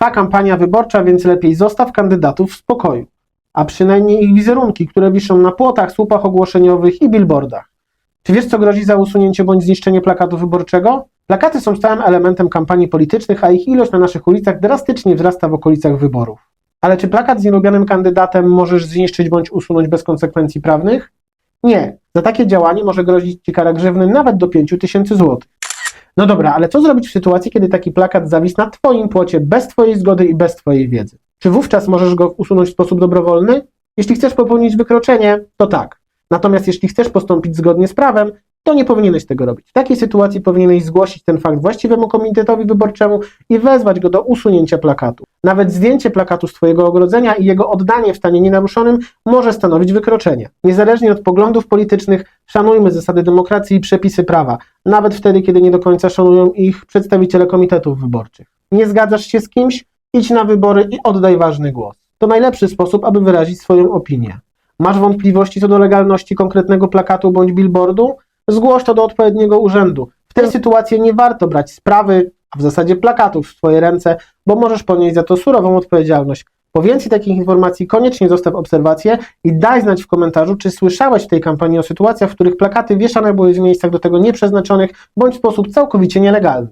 Trwa kampania wyborcza, więc lepiej zostaw kandydatów w spokoju, a przynajmniej ich wizerunki, które wiszą na płotach, słupach ogłoszeniowych i billboardach. Czy wiesz, co grozi za usunięcie bądź zniszczenie plakatu wyborczego? Plakaty są stałym elementem kampanii politycznych, a ich ilość na naszych ulicach drastycznie wzrasta w okolicach wyborów. Ale czy plakat z nielubianym kandydatem możesz zniszczyć bądź usunąć bez konsekwencji prawnych? Nie. Za takie działanie może grozić Ci kara grzywny nawet do 5 tysięcy złotych. No dobra, ale co zrobić w sytuacji, kiedy taki plakat zawisł na Twoim płocie bez Twojej zgody i bez Twojej wiedzy? Czy wówczas możesz go usunąć w sposób dobrowolny? Jeśli chcesz popełnić wykroczenie, to tak. Natomiast jeśli chcesz postąpić zgodnie z prawem, to nie powinieneś tego robić. W takiej sytuacji powinieneś zgłosić ten fakt właściwemu komitetowi wyborczemu i wezwać go do usunięcia plakatu. Nawet zdjęcie plakatu z Twojego ogrodzenia i jego oddanie w stanie nienaruszonym może stanowić wykroczenie. Niezależnie od poglądów politycznych, szanujmy zasady demokracji i przepisy prawa, nawet wtedy, kiedy nie do końca szanują ich przedstawiciele komitetów wyborczych. Nie zgadzasz się z kimś? Idź na wybory i oddaj ważny głos. To najlepszy sposób, aby wyrazić swoją opinię. Masz wątpliwości co do legalności konkretnego plakatu bądź billboardu? Zgłoś to do odpowiedniego urzędu. W tej sytuacji nie warto brać sprawy, a w zasadzie plakatów w swoje ręce, bo możesz ponieść za to surową odpowiedzialność. Po więcej takich informacji koniecznie zostaw obserwację i daj znać w komentarzu, czy słyszałeś w tej kampanii o sytuacjach, w których plakaty wieszane były w miejscach do tego nieprzeznaczonych bądź w sposób całkowicie nielegalny.